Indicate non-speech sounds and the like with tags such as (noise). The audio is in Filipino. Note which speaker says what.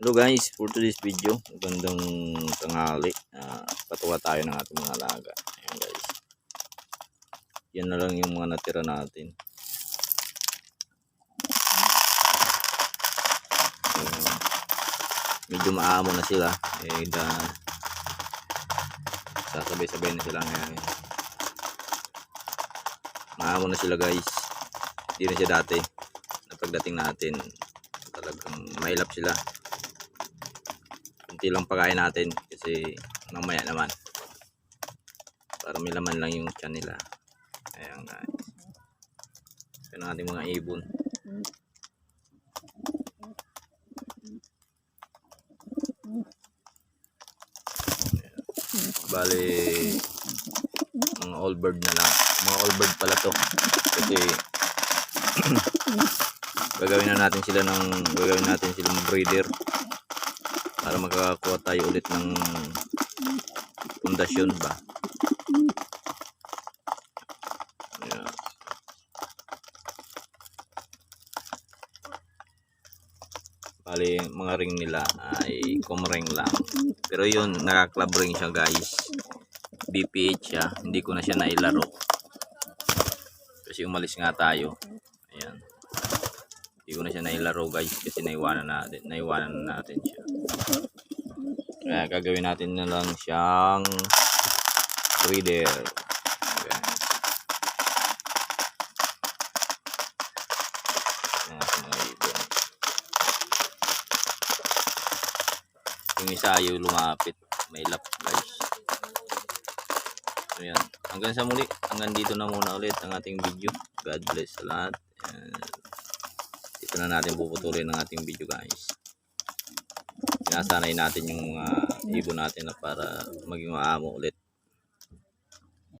Speaker 1: Hello guys, for today's video, magandang tanghali. Uh, patuwa tayo ng ating mga alaga. Ayan guys. Yan na lang yung mga natira natin. Ayan. medyo maamo na sila. Eh, da, sasabay-sabay na sila ngayon. Maamo na sila guys. Hindi na siya dati. Na pagdating natin, talagang mahilap sila konti lang pagkain natin kasi mamaya naman. Para may laman lang yung tiyan nila. Ayan guys. Yan ang mga ibon. Bali mga all bird na lang. Mga all bird pala to. Kasi (clears throat) gagawin na natin sila ng gagawin natin sila ng breeder para makakakuha tayo ulit ng pundasyon ba? Ayan. bali mga ring nila ay ring lang. Pero yun naka-club ring siya guys. BPH siya. Hindi ko na siya nailaro. Kasi umalis nga tayo hindi ko na siya nailaro guys kasi naiwanan natin naiwanan na natin siya. Kaya gagawin natin na lang siyang ibon. yung isa ayaw lumapit. May lap guys. So yan hanggang sa muli. Hanggang dito na muna ulit ang ating video. God bless sa lahat. And dito na natin puputulin ang ating video guys. Sinasanay natin yung mga ibon natin na para maging maamo ulit